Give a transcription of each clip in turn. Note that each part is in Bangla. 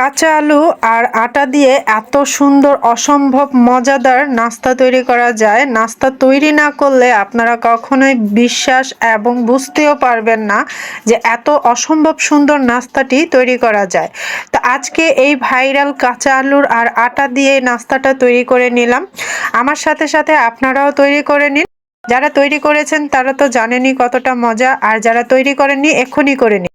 কাঁচা আলু আর আটা দিয়ে এত সুন্দর, অসম্ভব, মজাদার নাস্তা তৈরি করা যায়। নাস্তা তৈরি না করলে আপনারা কখনোই বিশ্বাস এবং বুঝতেও পারবেন না যে এত অসম্ভব সুন্দর নাস্তাটি তৈরি করা যায়। তো আজকে এই ভাইরাল কাঁচা আলুর আর আটা দিয়ে নাস্তাটা তৈরি করে নিলাম। আমার সাথে সাথে আপনারাও তৈরি করে নিন। যারা তৈরি করেছেন তারা তো জানেনই কতটা মজা, আর যারা তৈরি করেননি এক্ষুনি করে নিন।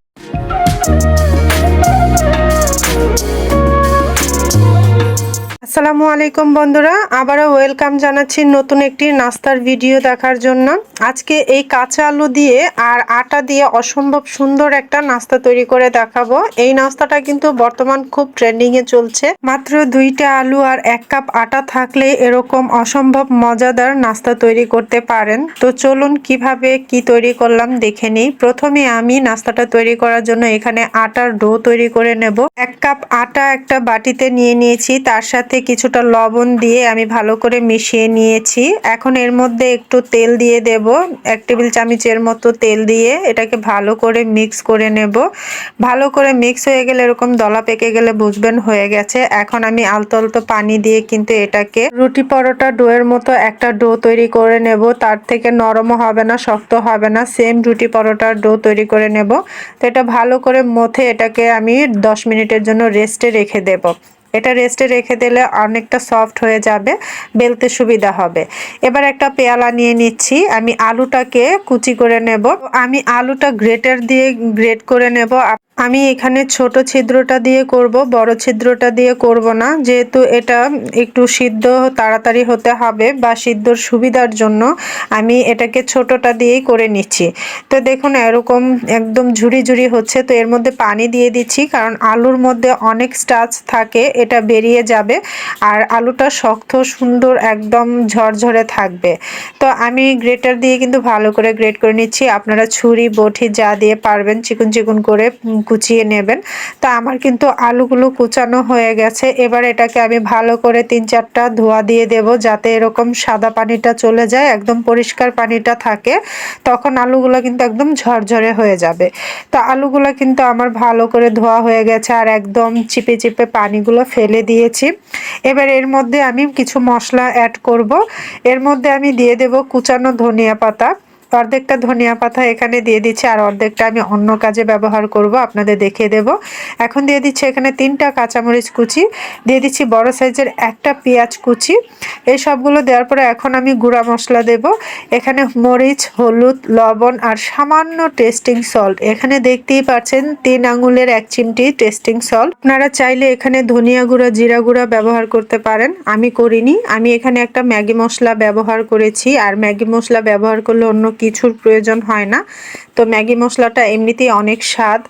আসসালামু আলাইকুম বন্ধুরা, আবারও ওয়েলকাম জানাচ্ছি নতুন একটি নাস্তার ভিডিও দেখার জন্য। আজকে এই কাঁচা আলু দিয়ে আর আটা দিয়ে অসম্ভব সুন্দর একটা নাস্তা তৈরি করে দেখাবো। এই নাস্তাটা কিন্তু বর্তমান খুব ট্রেন্ডিংয়ে চলছে। মাত্র দুইটা আলু আর এক কাপ আটা থাকলে এরকম অসম্ভব মজাদার নাস্তা তৈরি করতে পারেন। তো চলুন কীভাবে কি তৈরি করলাম দেখে নিই। প্রথমে আমি নাস্তাটা তৈরি করার জন্য এখানে আটার ডো তৈরি করে নেব। এক কাপ আটা একটা বাটিতে নিয়ে নিয়েছি, তার সাথে কিছুটা লবণ দিয়ে আমি ভালো করে মিশিয়ে নিয়েছি। এখন এর মধ্যে একটু তেল দিয়ে দেব। এক টেবিল চামচের মতো তেল দিয়ে এটাকে ভালো করে মিক্স করে নেব। ভালো করে মিক্স হয়ে গেলে এরকম দলা পেকে গেলে বুঝবেন হয়ে গেছে। এখন আমি আলতো আলতো পানি দিয়ে কিন্তু এটাকে রুটি পরোটা ডোয়ের মতো একটা ডো তৈরি করে নেব। তার থেকে নরমও হবে না শক্ত হবে না। সেম রুটি পরোটার ডো তৈরি করে নেব। তো এটা ভালো করে মথে এটাকে আমি দশ মিনিটের জন্য রেস্টে রেখে দেব। এটা রেস্টে রেখে দিলে অনেকটা সফট হয়ে যাবে, বেলতে সুবিধা হবে। এবার একটা পেয়ালা নিয়ে নিচ্ছি, আমি আলুটাকে কুচি করে নেব। আমি আলুটা গ্রেটার দিয়ে গ্রেট করে নেব। আমি এখানে ছোট ছিদ্রটা দিয়ে করব, বড় ছিদ্রটা দিয়ে করব না। যেহেতু এটা একটু সিদ্ধ তাড়াতাড়ি হতে হবে বা সিদ্ধর সুবিধার জন্য আমি এটাকে ছোটটা দিয়েই করে নিচ্ছি। তো দেখুন, এরকম একদম ঝুড়ি ঝুড়ি হচ্ছে। তো এর মধ্যে পানি দিয়ে দিচ্ছি, কারণ আলুর মধ্যে অনেক স্টাচ থাকে, এটা বেরিয়ে যাবে আর আলুটা শক্ত, সুন্দর, একদম ঝরঝরে থাকবে। তো আমি গ্রেটার দিয়ে কিন্তু ভালো করে গ্রেট করে নিচ্ছি। আপনারা ছুরি, বটি যা দিয়ে পারবেন, চিকুন চিকুন করে কুচিয়ে নেবেন। তা আমার কিন্তু আলুগুলো কুচানো হয়ে গেছে। এবার এটাকে আমি ভালো করে তিন চারটা ধোয়া দিয়ে দেব যাতে এরকম সাদা পানিটা চলে যায়, একদম পরিষ্কার পানিটা থাকে। তখন আলুগুলো কিন্তু একদম ঝরঝরে হয়ে যাবে। তো আলুগুলো কিন্তু আমার ভালো করে ধোয়া হয়ে গেছে আর একদম চিপে চিপে পানিগুলো ফেলে দিয়েছি। এবার এর মধ্যে আমি কিছু মশলা অ্যাড করব। এর মধ্যে আমি দিয়ে দেব কুচানো ধনিয়া পাতা। অর্ধেকটা ধনিয়া পাতা এখানে দিয়ে দিচ্ছি, আর অর্ধেকটা আমি অন্য কাজে ব্যবহার করব, আপনাদের দেখিয়ে দেব। এখন দিয়ে দিচ্ছি এখানে তিনটা কাঁচামরিচ কুচি, দিয়ে দিচ্ছি বড় সাইজের একটা পেঁয়াজ কুচি। এই সবগুলো দেওয়ার পরে এখন আমি গুঁড়া মশলা দেব। এখানে মরিচ, হলুদ, লবণ আর সামান্য টেস্টিং সল্ট। এখানে দেখতেই পাচ্ছেন তিন আঙুলের এক চিমটি টেস্টিং সল্ট। আপনারা চাইলে এখানে ধনিয়া গুঁড়া, জিরা গুঁড়া ব্যবহার করতে পারেন। আমি করিনি। আমি এখানে একটা ম্যাগি মশলা ব্যবহার করেছি, আর ম্যাগি মশলা ব্যবহার করলে অন্য কিছুর প্রয়োজন হয় না। তো ম্যাগি মশলাটা এমনিতেই অনেক স্বাদ।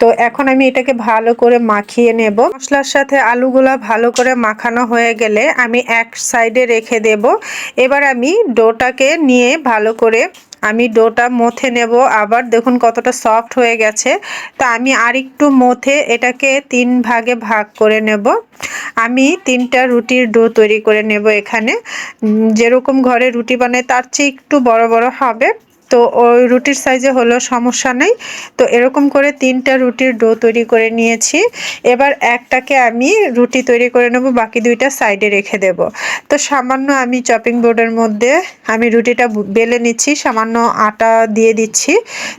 তো এখন আমি এটাকে ভালো করে মাখিয়ে নেব। মশলার সাথে আলুগুলো ভালো করে মাখানো হয়ে গেলে আমি এক সাইডে রেখে দেব। এবার আমি ডোটাকে নিয়ে ভালো করে আমি ডোটা মথে নেব। আবার দেখুন কতটা সফট হয়ে গেছে। তা আমি আরেকটু মথে এটাকে তিন ভাগে ভাগ করে নেব। আমি তিনটা রুটির ডো তৈরি করে নেব এখানে। যেরকম ঘরে রুটি বানায় তার চেয়ে একটু বড় বড় হবে। তো ওই রুটির সাইজে হলো সমস্যা নেই। তো এরকম করে তিনটা রুটির ডো তৈরি করে নিয়েছি। এবার একটাকে আমি রুটি তৈরি করে নেব, বাকি দুইটা সাইডে রেখে দেব। তো সামান্য আমি চপিং বোর্ডের মধ্যে আমি রুটিটা বেলে নিচ্ছি, সামান্য আটা দিয়ে দিচ্ছি।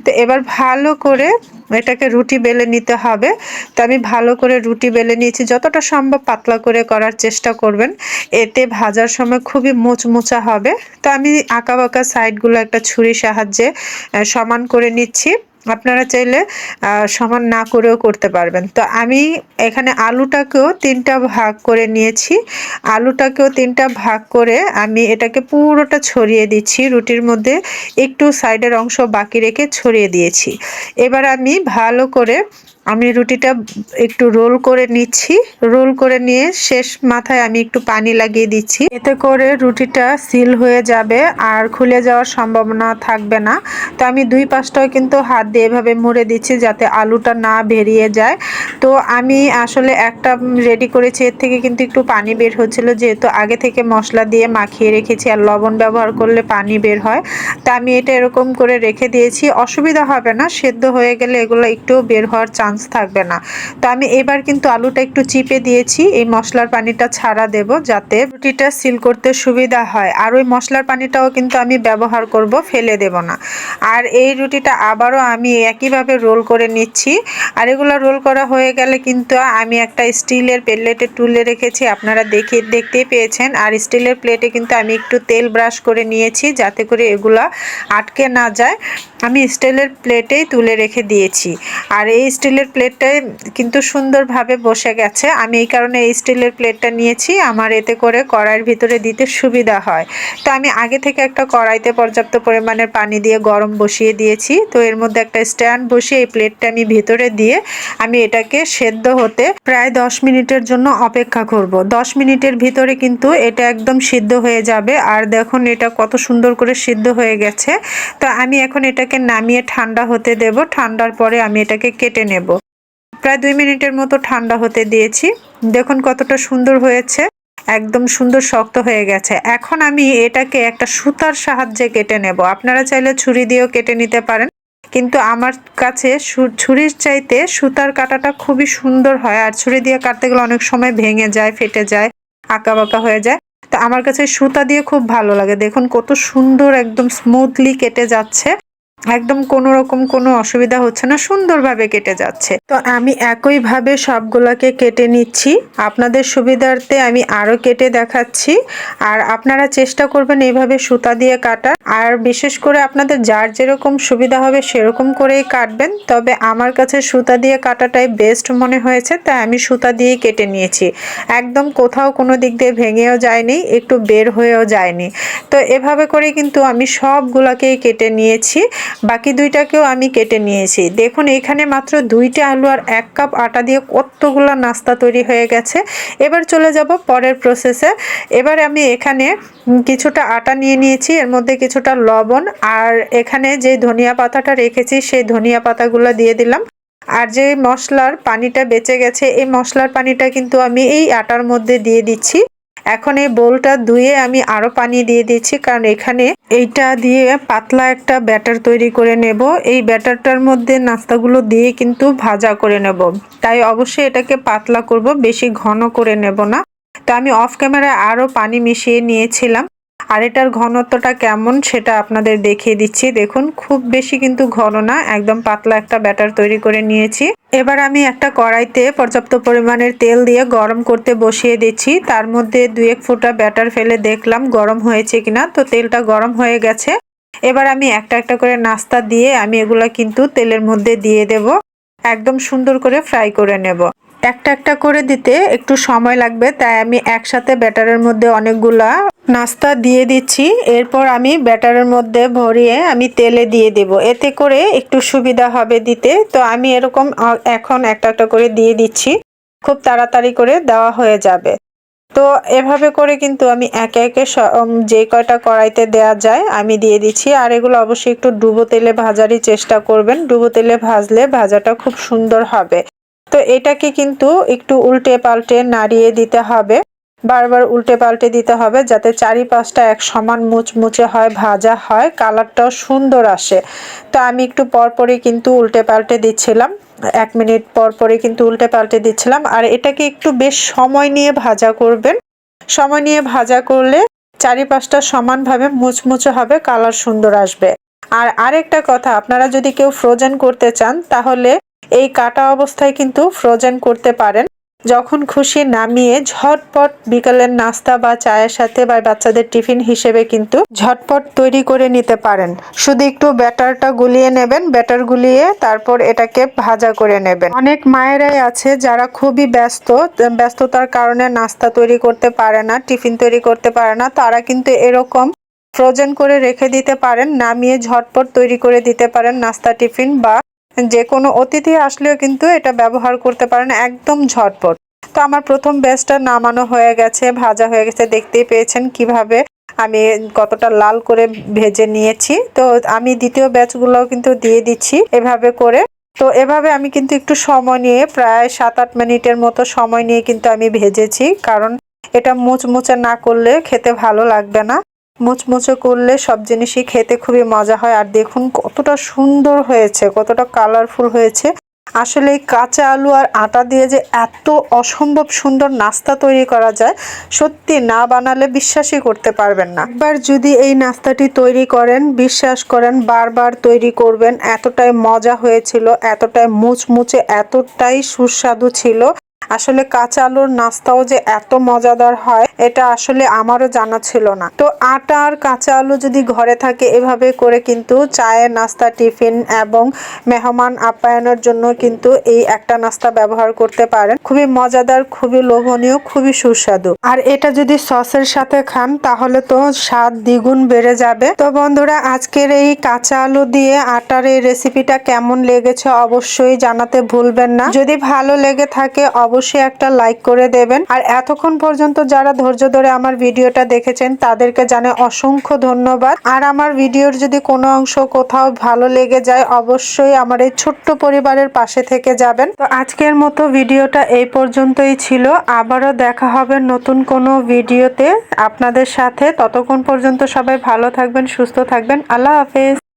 তো এবার ভালো করে এটাকে রুটি বেলে নিতে হবে। তো আমি ভালো করে রুটি বেলে নিয়েছি। যতটা সম্ভব পাতলা করে করার চেষ্টা করবেন। এতে ভাজার সময় খুবই মোচমোচা হবে। তো আমি আঁকা বাঁকা সাইডগুলো একটা ছুরি সাহায্যে সমান করে নিচ্ছি। আপনারা চাইলে সমান না করেও করতে পারবেন। তো আমি এখানে আলুটাকেও তিনটা ভাগ করে নিয়েছি। আলুটাকেও তিনটা ভাগ করে আমি এটাকে পুরোটা ছড়িয়ে দিচ্ছি। রুটির মধ্যে একটু সাইডের অংশ বাকি রেখে ছড়িয়ে দিয়েছি। এবার আমি ভালো করে আমি রুটিটা একটু রোল করে নিচ্ছি। রোল করে নিয়ে শেষ মাথায় আমি একটু পানি লাগিয়ে দিচ্ছি। এতে করে রুটিটা সিল হয়ে যাবে আর খুলে যাওয়ার সম্ভাবনা থাকবে না। তো আমি দুই পাশটাও কিন্তু হাত দিয়ে এভাবে মুড়ে দিচ্ছি যাতে আলুটা না বেরিয়ে যায়। তো আমি আসলে একটা রেডি করেছি, এর থেকে কিন্তু একটু পানি বের হচ্ছিল যেহেতু আগে থেকে মশলা দিয়ে মাখিয়ে রেখেছি আর লবণ ব্যবহার করলে পানি বের হয়। তা আমি এটা এরকম করে রেখে দিয়েছি। অসুবিধা হবে না, সেদ্ধ হয়ে গেলে এগুলো একটু বের হওয়ার চান্স চান্স থাকবে না। তো আমি এবার কিন্তু আলুটা একটু চিপে দিয়েছি, এই মশলার পানিটা ছাড়া দেব যাতে রুটিটা সিল করতে সুবিধা হয়। আর ওই মশলার পানিটাও কিন্তু আমি ব্যবহার করব, ফেলে দেব না। আর এই রুটিটা আবারও আমি একইভাবে রোল করে নিচ্ছি। আর এগুলো রোল করা হয়ে গেলে কিন্তু আমি একটা স্টিলের প্লেটে তুলে রেখেছি, আপনারা দেখে, দেখতেই পেয়েছেন। আর স্টিলের প্লেটে কিন্তু আমি একটু তেল ব্রাশ করে নিয়েছি, যাতে করে এগুলা আটকে না যায়। আমি স্টিলের প্লেটেই তুলে রেখে দিয়েছি। আর এই স্টিলের প্লেটটাই কিন্তু সুন্দরভাবে বসে গেছে। আমি এই কারণে এই স্টিলের প্লেটটা নিয়েছি। আমার এতে করে কড়াইয়ের ভিতরে দিতে সুবিধা হয়। তো আমি আগে থেকে একটা কড়াইতে পর্যাপ্ত পরিমাণের পানি দিয়ে গরম বসিয়ে দিয়েছি। তো এর মধ্যে একটা স্ট্যান্ড বসিয়ে এই প্লেটটা আমি ভিতরে দিয়ে আমি এটাকে সেদ্ধ হতে প্রায় দশ মিনিটের জন্য অপেক্ষা করব। দশ মিনিটের ভিতরে কিন্তু এটা একদম সিদ্ধ হয়ে যাবে। আর দেখুন এটা কত সুন্দর করে সিদ্ধ হয়ে গেছে। তো আমি এখন এটাকে নামিয়ে ঠান্ডা হতে দেব। ঠান্ডার পরে আমি এটাকে কেটে নেব। প্রায় দুই মিনিটের মতো ঠান্ডা হতে দিয়েছি। দেখুন কতটা সুন্দর হয়েছে। একদম সুন্দর শক্ত হয়ে গেছে। এখন আমি এটাকে একটা সুতার সাহায্যে কেটে নেব। আপনারা চাইলে ছুরি দিয়েও কেটে নিতে পারেন। কিন্তু আমার কাছে ছুরির চাইতে সুতার কাটাটা খুবই সুন্দর হয়। আর ছুরি দিয়ে কাটতে গেলে অনেক সময় ভেঙে যায়, ফেটে যায় আঁকা বাঁকা হয়ে যায়। তো আমার কাছে সুতা দিয়ে খুব ভালো লাগে। দেখুন কত সুন্দর, একদম স্মুথলি কেটে যাচ্ছে। একদম কোনো রকম কোনো অসুবিধা হচ্ছে না, সুন্দরভাবে কেটে যাচ্ছে। তো আমি একইভাবে সবগুলোকে কেটে নিচ্ছি। আপনাদের সুবিধার্থে আমি আরও কেটে দেখাচ্ছি। আর আপনারা চেষ্টা করবেন এইভাবে সুতা দিয়ে কাটার। আর বিশেষ করে আপনাদের যার যেরকম সুবিধা হবে সেরকম করেই কাটবেন। তবে আমার কাছে সুতা দিয়ে কাটাটাই বেস্ট মনে হয়েছে, তাই আমি সুতা দিয়েই কেটে নিয়েছি। একদম কোথাও কোনো দিক দিয়ে ভেঙেও যায়নি, একটু বের হয়েও যায়নি। তো এভাবে করে কিন্তু আমি সবগুলোকেই কেটে নিয়েছি। বাকি দুইটাকেও আমি কেটে নিয়েছি। দেখুন, এখানে মাত্র দুইটা আলু আর এক কাপ আটা দিয়ে কতগুলো নাস্তা তৈরি হয়ে গেছে। এবার চলে যাব পরের প্রসেসে এবার আমি এখানে কিছুটা আটা নিয়ে নিয়েছি, এর মধ্যে কিছুটা লবণ, আর এখানে যে ধনিয়া পাতাটা রেখেছি, সেই ধনিয়া পাতাগুলো দিয়ে দিলাম। আর যে মশলার পানিটা বেঁচে গেছে, এই মশলার পানিটা কিন্তু আমি এই আটার মধ্যে দিয়ে দিচ্ছি। এখন এই বোলটা ধুয়ে আমি আরও পানি দিয়ে দিচ্ছি, কারণ এখানে এইটা দিয়ে পাতলা একটা ব্যাটার তৈরি করে নেব। এই ব্যাটারটার মধ্যে নাস্তাগুলো দিয়ে কিন্তু ভাজা করে নেব। তাই অবশ্যই এটাকে পাতলা করব, বেশি ঘন করে নেব না। তো আমি অফ ক্যামেরায় আরও পানি মিশিয়ে নিয়েছিলাম। আর এটার ঘনত্বটা কেমন সেটা আপনাদের দেখিয়ে দিচ্ছি। দেখুন, খুব বেশি কিন্তু ঘন না, একদম পাতলা একটা ব্যাটার তৈরি করে নিয়েছি। এবার আমি একটা কড়াইতে পর্যাপ্ত পরিমাণের তেল দিয়ে গরম করতে বসিয়ে দিচ্ছি। তার মধ্যে দুই এক ফোঁটা ব্যাটার ফেলে দেখলাম গরম হয়েছে কিনা। তো তেলটা গরম হয়ে গেছে। এবার আমি একটা একটা করে নাস্তা দিয়ে আমি এগুলো কিন্তু তেলের মধ্যে দিয়ে দেব। একদম সুন্দর করে ফ্রাই করে নেব। একটা একটা করে দিতে একটু সময় লাগবে, তাই আমি একসাথে ব্যাটারের মধ্যে অনেকগুলা নাস্তা দিয়ে দিচ্ছি। এরপর আমি ব্যাটারের মধ্যে ভরিয়ে আমি তেলে দিয়ে দেব। এতে করে একটু সুবিধা হবে দিতে। তো আমি এরকম এখন একটা একটা করে দিয়ে দিচ্ছি। খুব তাড়াতাড়ি করে দেওয়া হয়ে যাবে। তো এভাবে করে কিন্তু আমি একে একে যে কয়টা কড়াইতে দেয়া যায় আমি দিয়ে দিচ্ছি। আর এগুলো অবশ্যই একটু ডুবো তেলে ভাজারই চেষ্টা করবেন। ডুবো তেলে ভাজলে ভাজাটা খুব সুন্দর হবে। তো এটাকে কিন্তু একটু উল্টে পাল্টে নাড়িয়ে দিতে হবে। বারবার উল্টে পাল্টে দিতে হবে যাতে চারিপাশটা এক সমান মুচমুচে হয়, ভাজা হয়, কালারটাও সুন্দর আসে। তো আমি একটু পরপরই কিন্তু উল্টে পাল্টে দিচ্ছিলাম। এক মিনিট পর পরে কিন্তু উল্টে পাল্টে দিচ্ছিলাম। আর এটাকে একটু বেশ সময় নিয়ে ভাজা করবেন। সময় নিয়ে ভাজা করলে চারিপাশটা সমানভাবে মুচমুচে হবে, কালার সুন্দর আসবে। আর আরেকটা কথা, আপনারা যদি কেউ ফ্রোজেন করতে চান, তাহলে এই কাটা অবস্থায় কিন্তু ফ্রোজেন করতে পারেন। যখন খুশি নামিয়ে ঝটপট বিকালের নাস্তা বা চায়ের সাথে বা বাচ্চাদের টিফিন হিসেবে কিন্তু ঝটপট তৈরি করে নিতে পারেন। শুধু একটু ব্যাটারটা গুলিয়ে নেবেন, ব্যাটার গুলিয়ে তারপর এটাকে ভাজা করে নেবেন। অনেক মায়েরাই আছে যারা খুবই ব্যস্ত, ব্যস্ততার কারণে নাস্তা তৈরি করতে পারে না, টিফিন তৈরি করতে পারে না। তারা কিন্তু এরকম ফ্রোজেন করে রেখে দিতে পারেন, নামিয়ে ঝটপট তৈরি করে দিতে পারেন নাস্তা, টিফিন বা যে কোনো অতিথি আসলেও কিন্তু এটা ব্যবহার করতে পারেন একদম ঝটপট। তো আমার প্রথম ব্যাচটা নামানো হয়ে গেছে, ভাজা হয়ে গেছে, দেখতেই পেয়েছেন কীভাবে আমি কতটা লাল করে ভেজে নিয়েছি। তো আমি দ্বিতীয় ব্যাচগুলোও কিন্তু দিয়ে দিচ্ছি এভাবে করে। তো এভাবে আমি কিন্তু একটু সময় নিয়ে, প্রায় সাত আট মিনিটের মতো সময় নিয়ে কিন্তু আমি ভেজেছি। কারণ এটা মুচমুচে না করলে খেতে ভালো লাগবে না। মুচমুচে করলে সব জিনিসই খেতে খুবই মজা হয়। আর দেখুন কতটা সুন্দর হয়েছে, কতটা কালারফুল হয়েছে। আসলে এই কাঁচা আলু আর আটা দিয়ে যে এত অসম্ভব সুন্দর নাস্তা তৈরি করা যায়, সত্যি না বানালে বিশ্বাসই করতে পারবেন না। একবার যদি এই নাস্তাটি তৈরি করেন, বিশ্বাস করেন, বারবার তৈরি করবেন, এতটাই মজা হয়েছিল, এতটাই মুচমুচে, এতটাই সুস্বাদু ছিল। আসলে কাঁচা আলুর নাস্তাও যে এত মজাদার হয়, এটা আসলে আমারও জানা ছিল না। তো আটা আর কাঁচা আলু যদি ঘরে থাকে, এভাবে করে কিন্তু চায়ের নাস্তা, টিফিন এবং মেহমান আপ্যায়নের জন্য কিন্তু এই একটা নাস্তা ব্যবহার করতে পারেন। খুবই মজাদার, খুবই লোভনীয়, খুবই সুস্বাদু। আর এটা যদি সসের সাথে খান, তাহলে তো স্বাদ দ্বিগুণ বেড়ে যাবে। তো বন্ধুরা, আজকের এই কাঁচা আলু দিয়ে আটার এই রেসিপিটা কেমন লেগেছে অবশ্যই জানাতে ভুলবেন না। যদি ভালো লেগে থাকে অবশ্যই একটা লাইক করে দেবেন। আর এতক্ষণ পর্যন্ত যারা ধৈর্য ধরে আমার ভিডিওটা দেখেছেন, তাদেরকে জানে অসংখ্য ধন্যবাদ। আর আমার ভিডিওর যদি কোনো অংশ কোথাও ভালো লেগে যায়, অবশ্যই আমার এই ছোট্ট পরিবারের পাশে থেকে যাবেন। তো আজকের মতো ভিডিওটা এই পর্যন্তই ছিল। আবারও দেখা হবে নতুন কোনো ভিডিওতে আপনাদের সাথে। ততক্ষণ পর্যন্ত সবাই ভালো থাকবেন, সুস্থ থাকবেন। আল্লাহ হাফেজ।